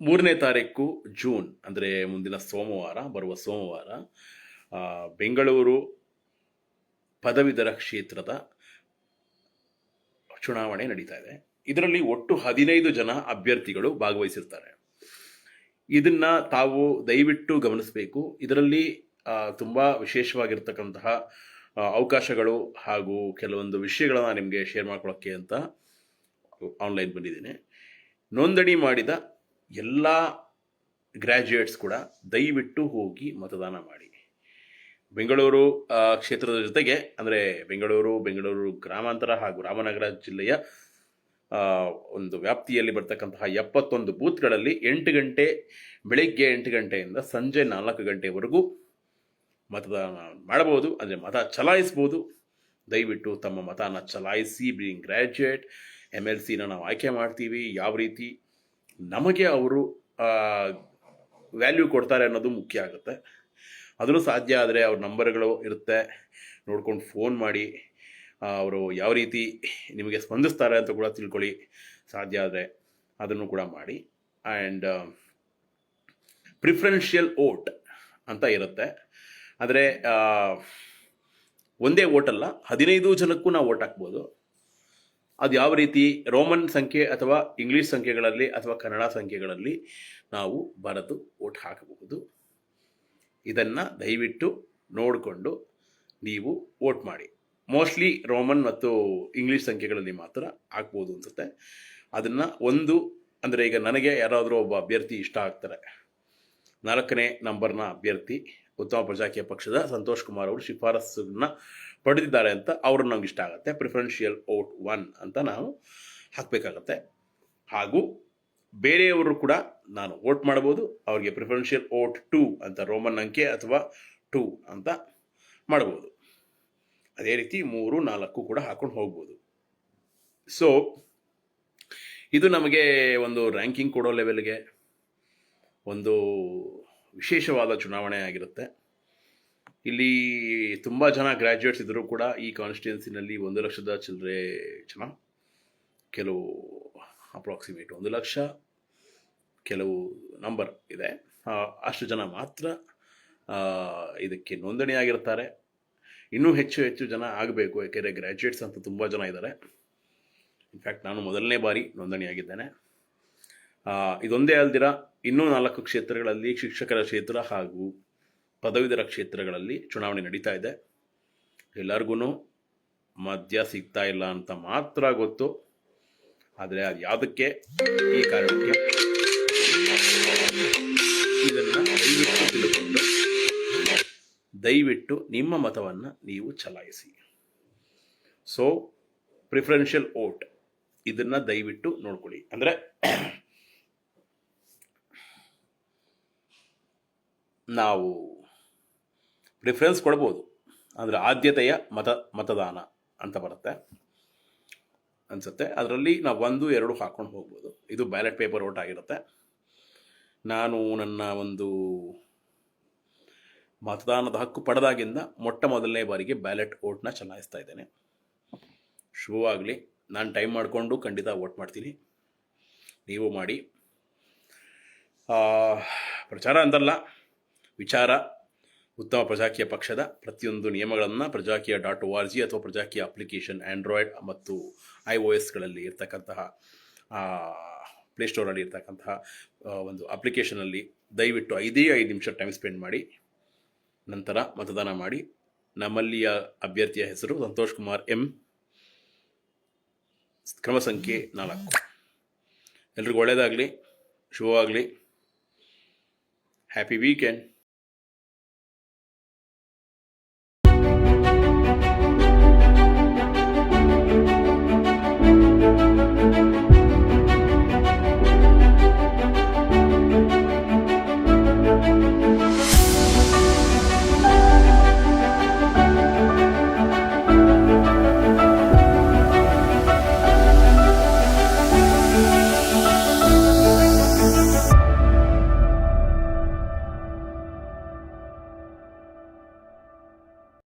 ಮೂರನೇ ತಾರೀಕು ಜೂನ್, ಅಂದರೆ ಮುಂದಿನ ಸೋಮವಾರ, ಬರುವ ಸೋಮವಾರ ಬೆಂಗಳೂರು ಪದವೀಧರ ಕ್ಷೇತ್ರದ ಚುನಾವಣೆ ನಡೀತಾ ಇದೆ. ಇದರಲ್ಲಿ ಒಟ್ಟು ಹದಿನೈದು ಜನ ಅಭ್ಯರ್ಥಿಗಳು ಭಾಗವಹಿಸಿರ್ತಾರೆ. ಇದನ್ನ ತಾವು ದಯವಿಟ್ಟು ಗಮನಿಸಬೇಕು. ಇದರಲ್ಲಿ ತುಂಬ ವಿಶೇಷವಾಗಿರ್ತಕ್ಕಂತಹ ಅವಕಾಶಗಳು ಹಾಗೂ ಕೆಲವೊಂದು ವಿಷಯಗಳನ್ನು ನಿಮಗೆ ಶೇರ್ ಮಾಡ್ಕೊಳ್ಳೋಕ್ಕೆ ಅಂತ ಆನ್ಲೈನ್ ಬಂದಿದ್ದೀನಿ. ನೋಂದಣಿ ಮಾಡಿದ ಎಲ್ಲ ಗ್ರ್ಯಾಜುಯೇಟ್ಸ್ ಕೂಡ ದಯವಿಟ್ಟು ಹೋಗಿ ಮತದಾನ ಮಾಡಿ. ಬೆಂಗಳೂರು ಕ್ಷೇತ್ರದ ಜೊತೆಗೆ ಅಂದರೆ ಬೆಂಗಳೂರು ಬೆಂಗಳೂರು ಗ್ರಾಮಾಂತರ ಹಾಗೂ ರಾಮನಗರ ಜಿಲ್ಲೆಯ ಒಂದು ವ್ಯಾಪ್ತಿಯಲ್ಲಿ ಬರ್ತಕ್ಕಂತಹ ಎಪ್ಪತ್ತೊಂದು ಬೂತ್ಗಳಲ್ಲಿ ಎಂಟು ಗಂಟೆ, ಬೆಳಿಗ್ಗೆ ಎಂಟು ಗಂಟೆಯಿಂದ ಸಂಜೆ ನಾಲ್ಕು ಗಂಟೆವರೆಗೂ ಮತದಾನ ಮಾಡಬಹುದು. ಅಂದರೆ ಮತ ಚಲಾಯಿಸ್ಬೋದು ದಯವಿಟ್ಟು ತಮ್ಮ ಮತನ ಚಲಾಯಿಸಿ ಬೀಯಿಂಗ್ ಗ್ರ್ಯಾಜುಯೇಟ್ ಎಂ ಎಲ್ ಸಿನ ನಾವು ಆಯ್ಕೆ ಮಾಡ್ತೀವಿ. ಯಾವ ರೀತಿ ನಮಗೆ ಅವರು ವ್ಯಾಲ್ಯೂ ಕೊಡ್ತಾರೆ ಅನ್ನೋದು ಮುಖ್ಯ ಆಗುತ್ತೆ. ಅದನ್ನು ಸಾಧ್ಯ ಆದರೆ ಅವ್ರ ನಂಬರ್ಗಳು ಇರುತ್ತೆ. ನೋಡ್ಕೊಂಡು ಫೋನ್ ಮಾಡಿ ಅವರು ಯಾವ ರೀತಿ ನಿಮಗೆ ಸ್ಪಂದಿಸ್ತಾರೆ ಅಂತ ಕೂಡ ತಿಳ್ಕೊಳ್ಳಿ. ಸಾಧ್ಯ ಆದರೆ ಅದನ್ನು ಕೂಡ ಮಾಡಿ. ಆ್ಯಂಡ್ ಪ್ರಿಫರೆನ್ಷಿಯಲ್ ಓಟ್ ಅಂತ ಇರುತ್ತೆ. ಆದರೆ ಒಂದೇ ಓಟಲ್ಲ ಹದಿನೈದು ಜನಕ್ಕೂ ನಾವು ಓಟ್ ಹಾಕ್ಬೋದು. ಅದು ಯಾವ ರೀತಿ ರೋಮನ್ ಸಂಖ್ಯೆ ಅಥವಾ ಇಂಗ್ಲೀಷ್ ಸಂಖ್ಯೆಗಳಲ್ಲಿ ಅಥವಾ ಕನ್ನಡ ಸಂಖ್ಯೆಗಳಲ್ಲಿ ನಾವು ಬರೆದು ಓಟ್ ಹಾಕಬಹುದು. ಇದನ್ನು ದಯವಿಟ್ಟು ನೋಡಿಕೊಂಡು ನೀವು ವೋಟ್ ಮಾಡಿ. ಮೋಸ್ಟ್ಲಿ ರೋಮನ್ ಮತ್ತು ಇಂಗ್ಲೀಷ್ ಸಂಖ್ಯೆಗಳಲ್ಲಿ ಮಾತ್ರ ಹಾಕ್ಬೋದು ಅನ್ಸುತ್ತೆ. ಅದನ್ನು ಒಂದು, ಅಂದರೆ ಈಗ ನನಗೆ ಯಾರಾದರೂ ಒಬ್ಬ ಅಭ್ಯರ್ಥಿ ಇಷ್ಟ ಆಗ್ತಾರೆ. ನಾಲ್ಕನೇ ನಂಬರ್ನ ಅಭ್ಯರ್ಥಿ ಉತ್ತಮ ಪ್ರಜಾಕೀಯ ಪಕ್ಷದ ಸಂತೋಷ್ ಕುಮಾರ್ ಅವರು ಶಿಫಾರಸ್ಸನ್ನು ಪಡೆದಿದ್ದಾರೆ ಅಂತ ಅವರು ನಮ್ಗೆ ಇಷ್ಟ ಆಗುತ್ತೆ. ಪ್ರಿಫರೆನ್ಷಿಯಲ್ ಓಟ್ ಒನ್ ಅಂತ ನಾವು ಹಾಕಬೇಕಾಗತ್ತೆ. ಹಾಗೂ ಬೇರೆಯವರು ಕೂಡ ನಾನು ವೋಟ್ ಮಾಡ್ಬೋದು ಅವರಿಗೆ ಪ್ರಿಫರೆನ್ಷಿಯಲ್ ಓಟ್ ಟೂ ಅಂತ ರೋಮನ್ ಅಂಕೆ ಅಥವಾ ಟೂ ಅಂತ ಮಾಡ್ಬೋದು ಅದೇ ರೀತಿ ಮೂರು, ನಾಲ್ಕು ಕೂಡ ಹಾಕೊಂಡು ಹೋಗ್ಬೋದು. ಸೊ ಇದು ನಮಗೆ ಒಂದು ರ್ಯಾಂಕಿಂಗ್ ಕೊಡೋ ಲೆವೆಲ್ಗೆ ಒಂದು ವಿಶೇಷವಾದ ಚುನಾವಣೆ ಆಗಿರುತ್ತೆ. ಇಲ್ಲಿ ತುಂಬ ಜನ ಗ್ರ್ಯಾಜುಯೇಟ್ಸ್ ಇದ್ದರೂ ಕೂಡ ಈ ಕಾನ್ಸ್ಟಿಟ್ಯೂನ್ಸಿನಲ್ಲಿ ಒಂದು ಲಕ್ಷದ ಚಿಲ್ಲರೆ ಜನ, ಕೆಲವು ಅಪ್ರಾಕ್ಸಿಮೇಟ್ ಒಂದು ಲಕ್ಷ, ಕೆಲವು ನಂಬರ್ ಇದೆ. ಅಷ್ಟು ಜನ ಮಾತ್ರ ಇದಕ್ಕೆ ನೋಂದಣಿಯಾಗಿರ್ತಾರೆ. ಇನ್ನೂ ಹೆಚ್ಚು ಹೆಚ್ಚು ಜನ ಆಗಬೇಕು, ಯಾಕೆಂದರೆ ಗ್ರ್ಯಾಜುಯೇಟ್ಸ್ ಅಂತ ತುಂಬ ಜನ ಇದ್ದಾರೆ ಇನ್ಫ್ಯಾಕ್ಟ್ ನಾನು ಮೊದಲನೇ ಬಾರಿ ನೋಂದಣಿಯಾಗಿದ್ದೇನೆ. ಇದೊಂದೇ ಅಲ್ದಿರ ಇನ್ನೂ ನಾಲ್ಕು ಕ್ಷೇತ್ರಗಳಲ್ಲಿ ಶಿಕ್ಷಕರ ಕ್ಷೇತ್ರ ಹಾಗೂ ಪದವೀಧರ ಕ್ಷೇತ್ರಗಳಲ್ಲಿ ಚುನಾವಣೆ ನಡೀತಾ ಇದೆ. ಎಲ್ಲರಿಗೂ ಮದ್ಯ ಸಿಗ್ತಾ ಇಲ್ಲ ಅಂತ ಮಾತ್ರ ಗೊತ್ತು. ಆದರೆ ಅದು ಯಾವುದಕ್ಕೆ? ಈ ಕಾರಣಕ್ಕೆ. ಇದನ್ನು ದಯವಿಟ್ಟು ದಯವಿಟ್ಟು ನಿಮ್ಮ ಮತವನ್ನು ನೀವು ಚಲಾಯಿಸಿ. ಸೊ ಪ್ರಿಫರೆನ್ಷಿಯಲ್ ಓಟ್ ಇದನ್ನು ದಯವಿಟ್ಟು ನೋಡ್ಕೊಳ್ಳಿ. ಅಂದರೆ ನಾವು ಪ್ರಿಫರೆನ್ಸ್ ಕೊಡ್ಬೋದು. ಅಂದರೆ ಆದ್ಯತೆಯ ಮತ, ಮತದಾನ ಅಂತ ಬರುತ್ತೆ ಅನಿಸುತ್ತೆ. ಅದರಲ್ಲಿ ನಾವು ಒಂದು, ಎರಡು ಹಾಕ್ಕೊಂಡು ಹೋಗ್ಬೋದು. ಇದು ಬ್ಯಾಲೆಟ್ ಪೇಪರ್ ಓಟ್ ಆಗಿರುತ್ತೆ. ನಾನು ನನ್ನ ಒಂದು ಮತದಾನದ ಹಕ್ಕು ಪಡೆದಾಗಿಂದ ಮೊಟ್ಟ ಮೊದಲನೇ ಬಾರಿಗೆ ಬ್ಯಾಲೆಟ್ ಓಟ್ನ ಚಲಾಯಿಸ್ತಾ ಇದ್ದೇನೆ. ಶುಭವಾಗಲಿ. ನಾನು ಟೈಮ್ ಮಾಡಿಕೊಂಡು ಖಂಡಿತ ವೋಟ್ ಮಾಡ್ತೀನಿ. ನೀವು ಮಾಡಿ. ಪ್ರಚಾರ ಅಂತಲ್ಲ. ವಿಚಾರ ಉತ್ತಮ ಪ್ರಜಾಕೀಯ ಪಕ್ಷದ ಪ್ರತಿಯೊಂದು ನಿಯಮಗಳನ್ನು Prajakeeya dot O R G ಅಥವಾ ಪ್ರಜಾಕೀಯ ಅಪ್ಲಿಕೇಶನ್ ಆ್ಯಂಡ್ರಾಯ್ಡ್ ಮತ್ತು ಐ ಓ ಎಸ್ಗಳಲ್ಲಿ ಇರ್ತಕ್ಕಂತಹ ಪ್ಲೇಸ್ಟೋರಲ್ಲಿ ಇರ್ತಕ್ಕಂತಹ ಒಂದು ಅಪ್ಲಿಕೇಶನಲ್ಲಿ ದಯವಿಟ್ಟು ಐದೇ ಐದು ನಿಮಿಷ ಟೈಮ್ ಸ್ಪೆಂಡ್ ಮಾಡಿ, ನಂತರ ಮತದಾನ ಮಾಡಿ. ನಮ್ಮಲ್ಲಿಯ ಅಭ್ಯರ್ಥಿಯ ಹೆಸರು ಸಂತೋಷ್ ಕುಮಾರ್ ಎಂ. ಕ್ರಮ ಸಂಖ್ಯೆ ನಾಲ್ಕು. ಎಲ್ರಿಗೂ ಒಳ್ಳೆಯದಾಗಲಿ ಶುಭವಾಗಲಿ. Happy weekend